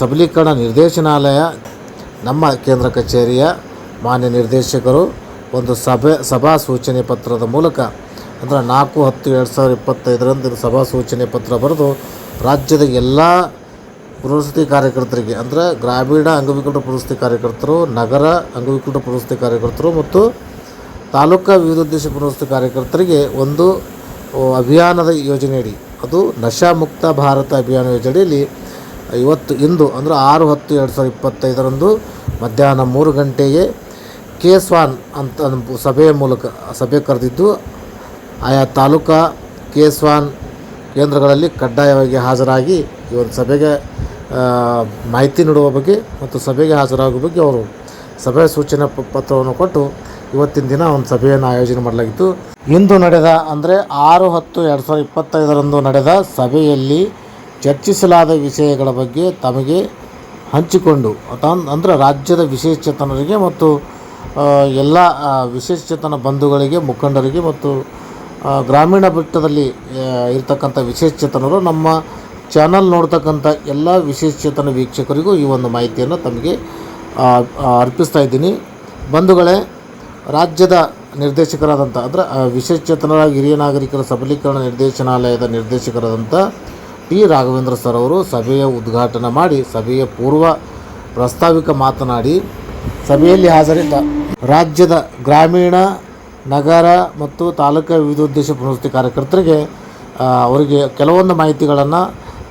ಸಬಲೀಕರಣ ನಿರ್ದೇಶನಾಲಯ, ನಮ್ಮ ಕೇಂದ್ರ ಕಚೇರಿಯ ಮಾನ್ಯ ನಿರ್ದೇಶಕರು, ಒಂದು ಸಭೆ, ಸಭಾ ಸೂಚನೆ ಪತ್ರದ ಮೂಲಕ ಅಂದರೆ ನಾಲ್ಕು, ಹತ್ತು, ಎರಡು ಸಾವಿರದ ಇಪ್ಪತ್ತೈದರಂದು ಸಭಾ ಸೂಚನೆ ಪತ್ರ ಬರೆದು ರಾಜ್ಯದ ಎಲ್ಲ ಪುನರ್ವಸತಿ ಕಾರ್ಯಕರ್ತರಿಗೆ ಅಂದರೆ ಗ್ರಾಮೀಣ ಅಂಗವಿಕಲ ಪುನರ್ವಸತಿ ಕಾರ್ಯಕರ್ತರು, ನಗರ ಅಂಗವಿಕಲ ಪುನರ್ವಸತಿ ಕಾರ್ಯಕರ್ತರು ಮತ್ತು ತಾಲೂಕಾ ವಿವಿಧೋದ್ದೇಶ ಪುನರ್ವಸತಿ ಕಾರ್ಯಕರ್ತರಿಗೆ ಒಂದು ಅಭಿಯಾನದ ಯೋಜನೆಯಡಿ, ಅದು ನಶಾ ಮುಕ್ತ ಭಾರತ ಅಭಿಯಾನ ಯೋಜನೆಯಲ್ಲಿ ಇವತ್ತು ಇಂದು ಅಂದರೆ ಆರು ಹತ್ತು ಎರಡು ಸಾವಿರದ ಇಪ್ಪತ್ತೈದರಂದು ಮಧ್ಯಾಹ್ನ ಮೂರು ಗಂಟೆಗೆ ಕೇಸ್ವಾನ್ ಅಂತ ಸಭೆಯ ಮೂಲಕ ಸಭೆ ಕರೆದಿದ್ದು, ಆಯಾ ತಾಲೂಕಾ ಕೇಸ್ವಾನ್ ಕೇಂದ್ರಗಳಲ್ಲಿ ಕಡ್ಡಾಯವಾಗಿ ಹಾಜರಾಗಿ ಈ ಒಂದು ಸಭೆಗೆ ಮಾಹಿತಿ ನೀಡುವ ಬಗ್ಗೆ ಮತ್ತು ಸಭೆಗೆ ಹಾಜರಾಗುವ ಬಗ್ಗೆ ಅವರು ಸಭೆ ಸೂಚನೆ ಪತ್ರವನ್ನು ಕೊಟ್ಟು ಇವತ್ತಿನ ದಿನ ಒಂದು ಸಭೆಯನ್ನು ಆಯೋಜನೆ ಮಾಡಲಾಗಿತ್ತು. ಇಂದು ನಡೆದ ಅಂದರೆ ಆರು ಹತ್ತು ಎರಡು ಸಾವಿರದ ಇಪ್ಪತ್ತೈದರಂದು ನಡೆದ ಸಭೆಯಲ್ಲಿ ಚರ್ಚಿಸಲಾದ ವಿಷಯಗಳ ಬಗ್ಗೆ ತಮಗೆ ಹಂಚಿಕೊಂಡು ಅಂದರೆ ರಾಜ್ಯದ ವಿಶೇಷಚೇತನರಿಗೆ ಮತ್ತು ಎಲ್ಲ ವಿಶೇಷಚೇತನ ಬಂಧುಗಳಿಗೆ, ಮುಖಂಡರಿಗೆ ಮತ್ತು ಗ್ರಾಮೀಣ ಬೆಟ್ಟದಲ್ಲಿ ಇರತಕ್ಕಂಥ ವಿಶೇಷಚೇತನರು ನಮ್ಮ ಚಾನಲ್ ನೋಡ್ತಕ್ಕಂಥ ಎಲ್ಲ ವಿಶೇಷಚೇತನ ವೀಕ್ಷಕರಿಗೂ ಈ ಒಂದು ಮಾಹಿತಿಯನ್ನು ತಮಗೆ ಅರ್ಪಿಸ್ತಾ ಇದ್ದೀನಿ. ಬಂಧುಗಳೇ, ರಾಜ್ಯದ ನಿರ್ದೇಶಕರಾದಂಥ, ಅಂದರೆ ವಿಶೇಷಚೇತನರ ಹಿರಿಯ ನಾಗರಿಕರ ಸಬಲೀಕರಣ ನಿರ್ದೇಶನಾಲಯದ ನಿರ್ದೇಶಕರಾದಂಥ ಟಿ ರಾಘವೇಂದ್ರ ಸರ್ ಅವರು ಸಭೆಯ ಉದ್ಘಾಟನೆ ಮಾಡಿ ಸಭೆಯ ಪೂರ್ವ ಪ್ರಸ್ತಾವಿಕ ಮಾತನಾಡಿ ಸಭೆಯಲ್ಲಿ ಹಾಜರಿದ್ದ ರಾಜ್ಯದ ಗ್ರಾಮೀಣ, ನಗರ ಮತ್ತು ತಾಲೂಕಾ ವಿವಿಧೋದ್ದೇಶ ಪುನರ್ವಸತಿ ಕಾರ್ಯಕರ್ತರಿಗೆ ಅವರಿಗೆ ಕೆಲವೊಂದು ಮಾಹಿತಿಗಳನ್ನು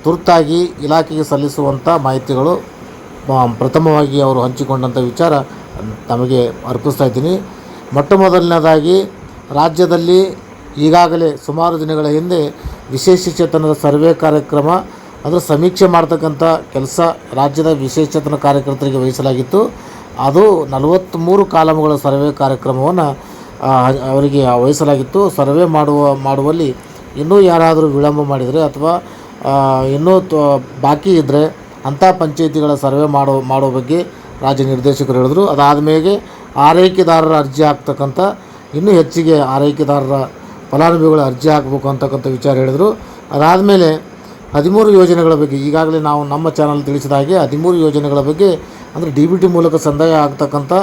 ತುರ್ತಾಗಿ ಇಲಾಖೆಗೆ ಸಲ್ಲಿಸುವಂಥ ಮಾಹಿತಿಗಳು ಪ್ರಥಮವಾಗಿ ಅವರು ಹಂಚಿಕೊಂಡಂಥ ವಿಚಾರ ತಮಗೆ ಅರ್ಪಿಸ್ತಾ ಇದ್ದೀನಿ. ಮೊಟ್ಟ ಮೊದಲನೇದಾಗಿ ರಾಜ್ಯದಲ್ಲಿ ಈಗಾಗಲೇ ಸುಮಾರು ದಿನಗಳ ಹಿಂದೆ ವಿಶೇಷಚೇತನರ ಸರ್ವೆ ಕಾರ್ಯಕ್ರಮ, ಅಂದರೆ ಸಮೀಕ್ಷೆ ಮಾಡ್ತಕ್ಕಂಥ ಕೆಲಸ ರಾಜ್ಯದ ವಿಶೇಷಚೇತನ ಕಾರ್ಯಕರ್ತರಿಗೆ ವಹಿಸಲಾಗಿತ್ತು. ಅದು ನಲವತ್ತ್ಮೂರು ಕಾಲಮ್ಗಳ ಸರ್ವೆ ಕಾರ್ಯಕ್ರಮವನ್ನು ಅವರಿಗೆ ವಹಿಸಲಾಗಿತ್ತು. ಸರ್ವೆ ಮಾಡುವ, ಮಾಡುವಲ್ಲಿ ಇನ್ನೂ ಯಾರಾದರೂ ವಿಳಂಬ ಮಾಡಿದರೆ ಅಥವಾ ಇನ್ನೂ ಬಾಕಿ ಇದ್ದರೆ ಅಂಥ ಪಂಚಾಯಿತಿಗಳ ಸರ್ವೆ ಮಾಡೋ ಮಾಡೋ ಬಗ್ಗೆ ರಾಜ್ಯ ನಿರ್ದೇಶಕರು ಹೇಳಿದ್ರು. ಅದಾದ ಮೇಲೆ ಆರೈಕೆದಾರರ ಅರ್ಜಿ ಆಗ್ತಕ್ಕಂಥ ಇನ್ನೂ ಹೆಚ್ಚಿಗೆ ಆರೈಕೆದಾರರ ಫಲಾನುಭವಿಗಳ ಅರ್ಜಿ ಹಾಕಬೇಕು ಅಂತಕ್ಕಂಥ ವಿಚಾರ ಹೇಳಿದರು. ಅದಾದಮೇಲೆ ಹದಿಮೂರು ಯೋಜನೆಗಳ ಬಗ್ಗೆ ಈಗಾಗಲೇ ನಾವು ನಮ್ಮ ಚಾನಲ್ ತಿಳಿಸಿದ ಹಾಗೆ ಹದಿಮೂರು ಯೋಜನೆಗಳ ಬಗ್ಗೆ ಅಂದರೆ ಡಿ ಬಿ ಟಿ ಮೂಲಕ ಸಂದಾಯ ಆಗ್ತಕ್ಕಂಥ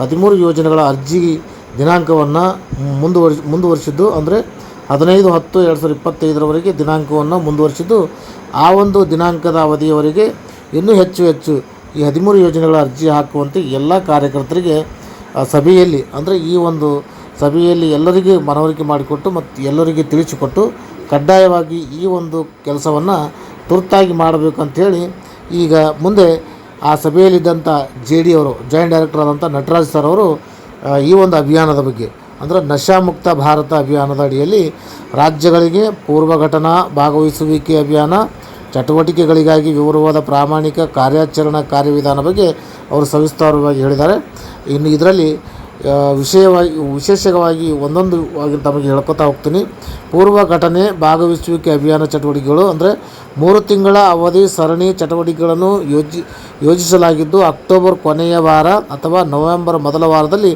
ಹದಿಮೂರು ಯೋಜನೆಗಳ ಅರ್ಜಿ ದಿನಾಂಕವನ್ನು ಮುಂದುವರಿ ಮುಂದುವರಿಸಿದ್ದು. ಅಂದರೆ ಹದಿನೈದು, ಹತ್ತು, ಎರಡು ಸಾವಿರದ ಇಪ್ಪತ್ತೈದರವರೆಗೆ ದಿನಾಂಕವನ್ನು ಮುಂದುವರಿಸಿದ್ದು. ಆ ಒಂದು ದಿನಾಂಕದ ಅವಧಿಯವರೆಗೆ ಇನ್ನೂ ಹೆಚ್ಚು ಹೆಚ್ಚು ಈ ಹದಿಮೂರು ಯೋಜನೆಗಳ ಅರ್ಜಿ ಹಾಕುವಂತೆ ಎಲ್ಲ ಕಾರ್ಯಕರ್ತರಿಗೆ ಸಭೆಯಲ್ಲಿ ಅಂದರೆ ಈ ಒಂದು ಸಭೆಯಲ್ಲಿ ಎಲ್ಲರಿಗೆ ಮನವರಿಕೆ ಮಾಡಿಕೊಟ್ಟು ಮತ್ತು ಎಲ್ಲರಿಗೆ ತಿಳಿಸಿಕೊಟ್ಟು ಕಡ್ಡಾಯವಾಗಿ ಈ ಒಂದು ಕೆಲಸವನ್ನು ತುರ್ತಾಗಿ ಮಾಡಬೇಕಂಥೇಳಿ ಈಗ ಮುಂದೆ ಆ ಸಭೆಯಲ್ಲಿದ್ದಂಥ ಜೆ ಡಿ ಅವರು ಜಾಯಿಂಟ್ ಡೈರೆಕ್ಟರ್ ಆದಂಥ ನಟರಾಜ್ ಸರ್ ಅವರು ಈ ಒಂದು ಅಭಿಯಾನದ ಬಗ್ಗೆ, ಅಂದರೆ ನಶಾಮುಕ್ತ ಭಾರತ ಅಭಿಯಾನದ ಅಡಿಯಲ್ಲಿ ರಾಜ್ಯಗಳಿಗೆ ಪೂರ್ವ ಘಟನಾ ಭಾಗವಹಿಸುವಿಕೆ ಅಭಿಯಾನ, ಚಟುವಟಿಕೆಗಳಿಗಾಗಿ ವಿವರವಾದ ಪ್ರಾಮಾಣಿಕ ಕಾರ್ಯಾಚರಣಾ ಕಾರ್ಯವಿಧಾನ ಬಗ್ಗೆ ಅವರು ಸವಿಸ್ತಾರವಾಗಿ ಹೇಳಿದ್ದಾರೆ. ಇನ್ನು ಇದರಲ್ಲಿ ವಿಷಯವಾಗಿ, ವಿಶೇಷವಾಗಿ ಒಂದೊಂದು ಆಗಿ ತಮಗೆ ಹೇಳ್ಕೊತಾ ಹೋಗ್ತೀನಿ. ಪೂರ್ವ ಘಟನೆ, ಭಾಗವಹಿಸುವಿಕೆ ಅಭಿಯಾನ ಚಟುವಟಿಕೆಗಳು, ಅಂದರೆ ಮೂರು ತಿಂಗಳ ಅವಧಿ ಸರಣಿ ಚಟುವಟಿಕೆಗಳನ್ನು ಯೋಜಿ, ಯೋಜಿಸಲಾಗಿದ್ದು, ಅಕ್ಟೋಬರ್ ಕೊನೆಯ ವಾರ ಅಥವಾ ನವೆಂಬರ್ ಮೊದಲ ವಾರದಲ್ಲಿ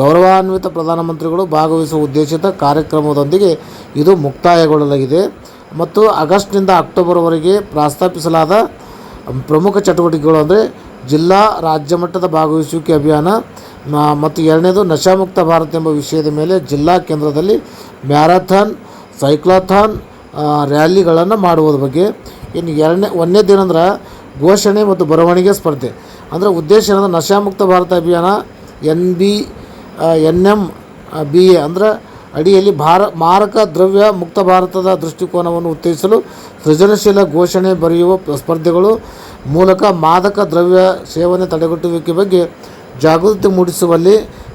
ಗೌರವಾನ್ವಿತ ಪ್ರಧಾನಮಂತ್ರಿಗಳು ಭಾಗವಹಿಸುವ ಉದ್ದೇಶಿತ ಕಾರ್ಯಕ್ರಮದೊಂದಿಗೆ ಇದು ಮುಕ್ತಾಯಗೊಳ್ಳಲಾಗಿದೆ ಮತ್ತು ಆಗಸ್ಟ್ನಿಂದ ಅಕ್ಟೋಬರ್ವರೆಗೆ ಪ್ರಸ್ತಾಪಿಸಲಾದ ಪ್ರಮುಖ ಚಟುವಟಿಕೆಗಳು, ಅಂದರೆ ಜಿಲ್ಲಾ ರಾಜ್ಯ ಮಟ್ಟದ ಭಾಗವಹಿಸುವಿಕೆ ಅಭಿಯಾನ ಮತ್ತು ಎರಡನೇದು ನಶಾಮುಕ್ತ ಭಾರತ ಎಂಬ ವಿಷಯದ ಮೇಲೆ ಜಿಲ್ಲಾ ಕೇಂದ್ರದಲ್ಲಿ ಮ್ಯಾರಥಾನ್, ಸೈಕ್ಲಾಥಾನ್ ರ್ಯಾಲಿಗಳನ್ನು ಮಾಡುವುದ್ರ ಬಗ್ಗೆ. ಇನ್ನು ಎರಡನೇ ಒಂದನೇದೇನೆಂದ್ರೆ ಘೋಷಣೆ ಮತ್ತು ಬರವಣಿಗೆ ಸ್ಪರ್ಧೆ. ಅಂದರೆ ಉದ್ದೇಶ ಏನಂದ್ರೆ ನಶಾಮುಕ್ತ ಭಾರತ ಅಭಿಯಾನ N B N M B A ಅಂದರೆ ಅಡಿಯಲ್ಲಿ ಭಾರ ಮಾರಕ ದ್ರವ್ಯ ಮುಕ್ತ ಭಾರತದ ದೃಷ್ಟಿಕೋನವನ್ನು ಉತ್ತೇಜಿಸಲು ಸೃಜನಶೀಲ ಘೋಷಣೆ ಬರೆಯುವ ಸ್ಪರ್ಧೆಗಳು ಮೂಲಕ ಮಾದಕ ದ್ರವ್ಯ ಸೇವನೆ ತಡೆಗಟ್ಟುವಿಕೆ ಬಗ್ಗೆ ಜಾಗೃತಿ ಮೂಡಿಸುವಲ್ಲಿ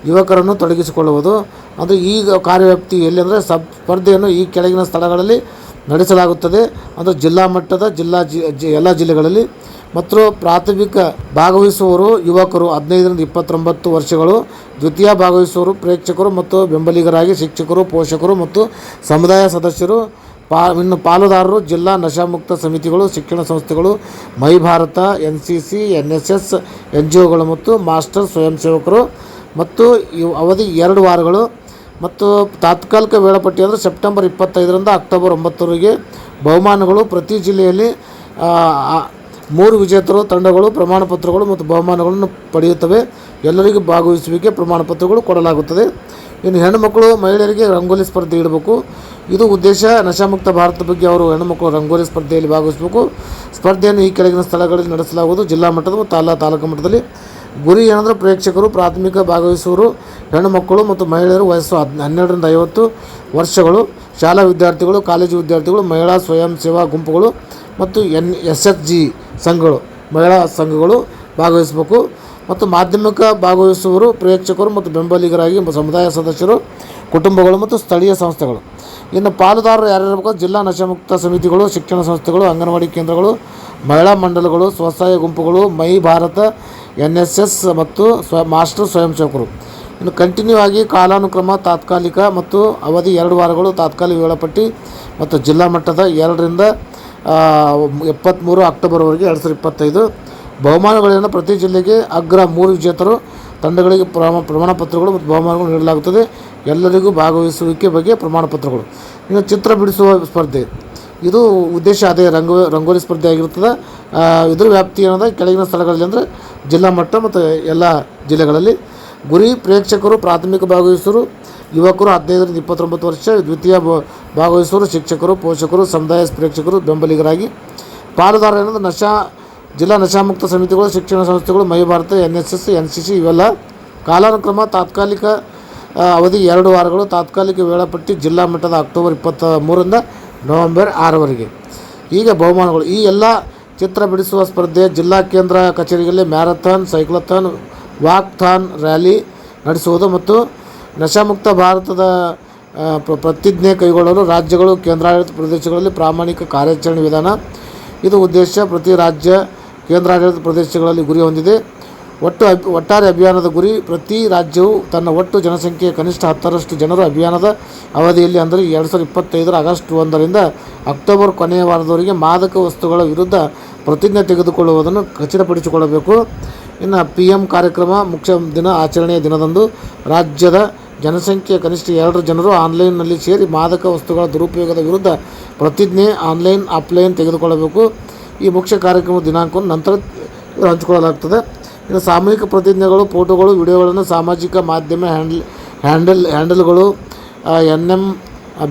ಯುವಕರನ್ನು ತೊಡಗಿಸಿಕೊಳ್ಳುವುದು. ಅದು ಈಗ ಕಾರ್ಯವ್ಯಾಪ್ತಿ ಎಲ್ಲಿ ಸಬ್ ಸ್ಪರ್ಧೆಯನ್ನು ಈ ಕೆಳಗಿನ ಸ್ಥಳಗಳಲ್ಲಿ ನಡೆಸಲಾಗುತ್ತದೆ. ಅದು ಜಿಲ್ಲಾ ಮಟ್ಟದ ಜಿಲ್ಲಾ ಜಿ ಎಲ್ಲ ಜಿಲ್ಲೆಗಳಲ್ಲಿ. ಮತ್ತು ಪ್ರಾಥಮಿಕ ಭಾಗವಹಿಸುವವರು ಯುವಕರು ಹದಿನೈದರಿಂದ ಇಪ್ಪತ್ತೊಂಬತ್ತು ವರ್ಷಗಳು. ದ್ವಿತೀಯ ಭಾಗವಹಿಸುವವರು ಪ್ರೇಕ್ಷಕರು ಮತ್ತು ಬೆಂಬಲಿಗರಾಗಿ ಶಿಕ್ಷಕರು, ಪೋಷಕರು ಮತ್ತು ಸಮುದಾಯ ಸದಸ್ಯರು. ಪಾ, ಇನ್ನು ಪಾಲುದಾರರು ಜಿಲ್ಲಾ ನಶಾಮುಕ್ತ ಸಮಿತಿಗಳು, ಶಿಕ್ಷಣ ಸಂಸ್ಥೆಗಳು, my Bharat, N C C, N S S, N G ಒಗಳು ಮತ್ತು ಮಾಸ್ಟರ್ ಸ್ವಯಂ ಸೇವಕರು ಮತ್ತು ಇವು ಅವಧಿ ಎರಡು ವಾರಗಳು ಮತ್ತು ತಾತ್ಕಾಲಿಕ ವೇಳಾಪಟ್ಟಿ ಅಂದರೆ ಸೆಪ್ಟೆಂಬರ್ ಇಪ್ಪತ್ತೈದರಿಂದ ಅಕ್ಟೋಬರ್ ಒಂಬತ್ತರವರೆಗೆ ಬಹುಮಾನಗಳು ಪ್ರತಿ ಜಿಲ್ಲೆಯಲ್ಲಿ ಮೂರು ವಿಜೇತರು ತಂಡಗಳು, ಪ್ರಮಾಣಪತ್ರಗಳು ಮತ್ತು ಬಹುಮಾನಗಳನ್ನು ಪಡೆಯುತ್ತವೆ. ಎಲ್ಲರಿಗೂ ಭಾಗವಹಿಸುವಿಕೆ ಪ್ರಮಾಣಪತ್ರಗಳು ಕೊಡಲಾಗುತ್ತದೆ. ಇನ್ನು ಹೆಣ್ಣುಮಕ್ಕಳು ಮಹಿಳೆಯರಿಗೆ ರಂಗೋಲಿ ಸ್ಪರ್ಧೆ ಇಡಬೇಕು. ಇದು ಉದ್ದೇಶ. ನಶಾಮುಕ್ತ ಭಾರತ ಬಗ್ಗೆ ಅವರು ಹೆಣ್ಣುಮಕ್ಕಳು ರಂಗೋಲಿ ಸ್ಪರ್ಧೆಯಲ್ಲಿ ಭಾಗವಹಿಸಬೇಕು. ಸ್ಪರ್ಧೆಯನ್ನು ಈ ಕೆಳಗಿನ ಸ್ಥಳಗಳಲ್ಲಿ ನಡೆಸಲಾಗುವುದು. ಜಿಲ್ಲಾ ಮಟ್ಟದ ಮತ್ತು ತಾಲಾ ತಾಲೂಕು ಮಟ್ಟದಲ್ಲಿ. ಗುರಿ ಏನಂದ್ರೆ ಪ್ರೇಕ್ಷಕರು, ಪ್ರಾಥಮಿಕ ಭಾಗವಹಿಸುವರು ಹೆಣ್ಣು ಮಕ್ಕಳು ಮತ್ತು ಮಹಿಳೆಯರು ವಯಸ್ಸು ಹದ್, ಹನ್ನೆರಡರಿಂದ ಐವತ್ತು ವರ್ಷಗಳು. ಶಾಲಾ ವಿದ್ಯಾರ್ಥಿಗಳು, ಕಾಲೇಜು ವಿದ್ಯಾರ್ಥಿಗಳು, ಮಹಿಳಾ ಸ್ವಯಂ ಸೇವಾ ಗುಂಪುಗಳು ಮತ್ತು ಎನ್, ಎಸ್ ಎಚ್ ಜಿ ಸಂಘಗಳು, ಮಹಿಳಾ ಸಂಘಗಳು ಭಾಗವಹಿಸಬೇಕು. ಮತ್ತು ಮಾಧ್ಯಮಿಕ ಭಾಗವಹಿಸುವವರು, ಪ್ರೇಕ್ಷಕರು ಮತ್ತು ಬೆಂಬಲಿಗರಾಗಿ ಸಮುದಾಯ ಸದಸ್ಯರು, ಕುಟುಂಬಗಳು ಮತ್ತು ಸ್ಥಳೀಯ ಸಂಸ್ಥೆಗಳು. ಇನ್ನು ಪಾಲುದಾರರು ಯಾರಿರಬೇಕು ಜಿಲ್ಲಾ ನಶಮುಕ್ತ ಸಮಿತಿಗಳು, ಶಿಕ್ಷಣ ಸಂಸ್ಥೆಗಳು, ಅಂಗನವಾಡಿ ಕೇಂದ್ರಗಳು, ಮಹಿಳಾ ಮಂಡಲಗಳು, ಸ್ವಸಹಾಯ ಗುಂಪುಗಳು, my Bharat N S S ಮತ್ತು ಸ್ವ, ಮಾಸ್ಟರ್ ಸ್ವಯಂ ಸೇವಕರು ಇನ್ನು ಕಂಟಿನ್ಯೂ ಆಗಿ ಕಾಲಾನುಕ್ರಮ, ತಾತ್ಕಾಲಿಕ ಮತ್ತು ಅವಧಿ ಎರಡು ವಾರಗಳು ತಾತ್ಕಾಲಿಕ ವೇಳಾಪಟ್ಟಿ ಮತ್ತು ಜಿಲ್ಲಾ ಮಟ್ಟದ ಎರಡರಿಂದ ಎಪ್ಪತ್ತ್ಮೂರು ಅಕ್ಟೋಬರ್ವರೆಗೆ ಎರಡು ಸಾವಿರದ ಇಪ್ಪತ್ತೈದು ಬಹುಮಾನಗಳನ್ನು ಪ್ರತಿ ಜಿಲ್ಲೆಗೆ ಅಗ್ರ ಮೂರು ವಿಜೇತರು ತಂಡಗಳಿಗೆ ಪ್ರಮ, ಪ್ರಮಾಣ ಪತ್ರಗಳು ಮತ್ತು ಬಹುಮಾನಗಳು ನೀಡಲಾಗುತ್ತದೆ. ಎಲ್ಲರಿಗೂ ಭಾಗವಹಿಸುವಿಕೆ ಬಗ್ಗೆ ಪ್ರಮಾಣ ಪತ್ರಗಳು. ಇನ್ನು ಚಿತ್ರ ಬಿಡಿಸುವ ಸ್ಪರ್ಧೆ. ಇದು ಉದ್ದೇಶ ಅದೇ ರಂಗೋ ರಂಗೋಲಿ ಸ್ಪರ್ಧೆ ಆಗಿರ್ತದೆ ಇದರ ವ್ಯಾಪ್ತಿ ಏನಂದ್ರೆ ಕೆಳಗಿನ ಸ್ಥಳಗಳಲ್ಲಿ ಅಂದರೆ ಜಿಲ್ಲಾ ಮಟ್ಟ ಮತ್ತು ಎಲ್ಲ ಜಿಲ್ಲೆಗಳಲ್ಲಿ. ಗುರಿ ಪ್ರೇಕ್ಷಕರು, ಪ್ರಾಥಮಿಕ ಭಾಗವಹಿಸುವರು ಯುವಕರು ಹದಿನೈದರಿಂದ ಇಪ್ಪತ್ತೊಂಬತ್ತು ವರ್ಷ, ದ್ವಿತೀಯ ಭಾಗವಹಿಸುವರು ಶಿಕ್ಷಕರು, ಪೋಷಕರು, ಸಮುದಾಯ ಪ್ರೇಕ್ಷಕರು ಬೆಂಬಲಿಗರಾಗಿ. ಪಾಲುದಾರ ಏನಂದ್ರೆ ನಶಾ ಜಿಲ್ಲಾ ನಶಾಮುಕ್ತ ಸಮಿತಿಗಳು, ಶಿಕ್ಷಣ ಸಂಸ್ಥೆಗಳು, my Bharat N S S N C C ಇವೆಲ್ಲ ಕಾಲಾನುಕ್ರಮ ತಾತ್ಕಾಲಿಕ ಅವಧಿ ಎರಡು ವಾರಗಳು, ತಾತ್ಕಾಲಿಕ ವೇಳಾಪಟ್ಟಿ ಜಿಲ್ಲಾ ಮಟ್ಟದ ಅಕ್ಟೋಬರ್ ಇಪ್ಪತ್ತ ಮೂರರಿಂದ ನವೆಂಬರ್ ಆರವರೆಗೆ. ಈಗ ಬಹುಮಾನಗಳು, ಈ ಎಲ್ಲ ಚಿತ್ರ ಬಿಡಿಸುವ ಸ್ಪರ್ಧೆ ಜಿಲ್ಲಾ ಕೇಂದ್ರ ಕಚೇರಿಗಳಲ್ಲಿ ಮ್ಯಾರಥಾನ್, ಸೈಕ್ಲಥಾನ್, ವಾಕ್ಥಾನ್ ರ್ಯಾಲಿ ನಡೆಸುವುದು ಮತ್ತು ನಶಾಮುಕ್ತ ಭಾರತದ ಪ್ರ- ಪ್ರತಿಜ್ಞೆ ಕೈಗೊಳ್ಳಲು ರಾಜ್ಯಗಳು, ಕೇಂದ್ರಾಡಳಿತ ಪ್ರದೇಶಗಳಲ್ಲಿ ಪ್ರಾಮಾಣಿಕ ಕಾರ್ಯಾಚರಣೆ ವಿಧಾನ. ಇದು ಉದ್ದೇಶ, ಪ್ರತಿ ರಾಜ್ಯ ಕೇಂದ್ರಾಡಳಿತ ಪ್ರದೇಶಗಳಲ್ಲಿ ಗುರಿ ಹೊಂದಿದೆ. ಒಟ್ಟು ಅಬ್ ಒಟ್ಟಾರೆ ಅಭಿಯಾನದ ಗುರಿ ಪ್ರತಿ ರಾಜ್ಯವು ತನ್ನ ಒಟ್ಟು ಜನಸಂಖ್ಯೆಯ ಕನಿಷ್ಠ ಹತ್ತರಷ್ಟು ಜನರು ಅಭಿಯಾನದ ಅವಧಿಯಲ್ಲಿ ಅಂದರೆ ಎರಡು ಸಾವಿರದ ಇಪ್ಪತ್ತೈದರ ಆಗಸ್ಟ್ ಒಂದರಿಂದ ಅಕ್ಟೋಬರ್ ಕೊನೆಯ ವಾರದವರೆಗೆ ಮಾದಕ ವಸ್ತುಗಳ ವಿರುದ್ಧ ಪ್ರತಿಜ್ಞೆ ತೆಗೆದುಕೊಳ್ಳುವುದನ್ನು ಖಚಿತಪಡಿಸಿಕೊಳ್ಳಬೇಕು. ಇನ್ನು ಪಿ ಎಂ ಕಾರ್ಯಕ್ರಮ ಮುಖ್ಯ ದಿನ ಆಚರಣೆಯ ದಿನದಂದು ರಾಜ್ಯದ ಜನಸಂಖ್ಯೆಯ ಕನಿಷ್ಠ ಎರಡು ಜನರು ಆನ್ಲೈನ್ನಲ್ಲಿ ಸೇರಿ ಮಾದಕ ವಸ್ತುಗಳ ದುರುಪಯೋಗದ ವಿರುದ್ಧ ಪ್ರತಿಜ್ಞೆ ಆನ್ಲೈನ್, ಆಫ್ಲೈನ್ ತೆಗೆದುಕೊಳ್ಳಬೇಕು. ಈ ಮುಖ್ಯ ಕಾರ್ಯಕ್ರಮ ದಿನಾಂಕವನ್ನು ನಂತರ ಹಂಚಿಕೊಳ್ಳಲಾಗ್ತದೆ. ಇನ್ನು ಸಾಮೂಹಿಕ ಪ್ರತಿಜ್ಞೆಗಳು, ಫೋಟೋಗಳು, ವಿಡಿಯೋಗಳನ್ನು ಸಾಮಾಜಿಕ ಮಾಧ್ಯಮ ಹ್ಯಾಂಡಲ್ ಹ್ಯಾಂಡಲ್, ಹ್ಯಾಂಡಲ್ಗಳು ಎನ್ ಎಂ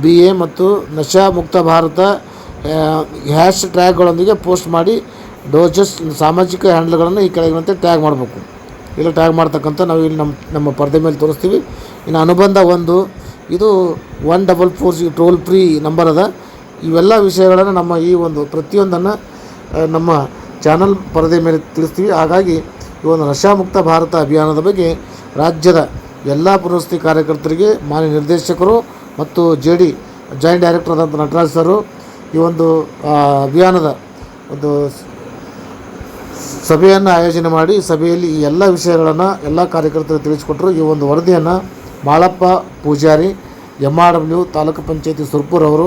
ಬಿ ಎ ಮತ್ತು ನಶಾ ಮುಕ್ತ ಭಾರತ ಹ್ಯಾಶ್ ಟ್ಯಾಗ್ಗಳೊಂದಿಗೆ ಪೋಸ್ಟ್ ಮಾಡಿ ಡೋಜಸ್, ಸಾಮಾಜಿಕ ಹ್ಯಾಂಡಲ್ಗಳನ್ನು ಈ ಕೆಳಗಿನಂತೆ ಟ್ಯಾಗ್ ಮಾಡಬೇಕು. ಇಲ್ಲ ಟ್ಯಾಗ್ ಮಾಡ್ತಕ್ಕಂಥ ನಾವು ಇಲ್ಲಿ ನಮ್ಮ ನಮ್ಮ ಪರದೆ ಮೇಲೆ ತೋರಿಸ್ತೀವಿ. ಇನ್ನು ಅನುಬಂಧ ಒಂದು, ಇದು one double four toll free number ಅದ. ಇವೆಲ್ಲ ವಿಷಯಗಳನ್ನು ನಮ್ಮ ಈ ಒಂದು ಪ್ರತಿಯೊಂದನ್ನು ನಮ್ಮ ಚಾನಲ್ ಪರದೆ ಮೇಲೆ ತಿಳಿಸ್ತೀವಿ. ಹಾಗಾಗಿ ಈ ಒಂದು ನಶಾಮುಕ್ತ ಭಾರತ ಅಭಿಯಾನದ ಬಗ್ಗೆ ರಾಜ್ಯದ ಎಲ್ಲ ಪುನರ್ವಸತಿ ಕಾರ್ಯಕರ್ತರಿಗೆ ಮಾನ್ಯ ನಿರ್ದೇಶಕರು ಮತ್ತು ಜೆ ಡಿ ಜಾಯಿಂಟ್ ಡೈರೆಕ್ಟರ್ ಆದಂಥ ನಟರಾಜ್ ಸರು ಈ ಒಂದು ಅಭಿಯಾನದ ಒಂದು ಸಭೆಯನ್ನು ಆಯೋಜನೆ ಮಾಡಿ ಸಭೆಯಲ್ಲಿ ಈ ಎಲ್ಲ ವಿಷಯಗಳನ್ನು ಎಲ್ಲ ಕಾರ್ಯಕರ್ತರು ತಿಳಿಸಿಕೊಟ್ಟರು. ಈ ಒಂದು ವರದಿಯನ್ನು Malappa Pujari M R W taluk ಪಂಚಾಯತಿ ಸುರ್ಪುರ್ ಅವರು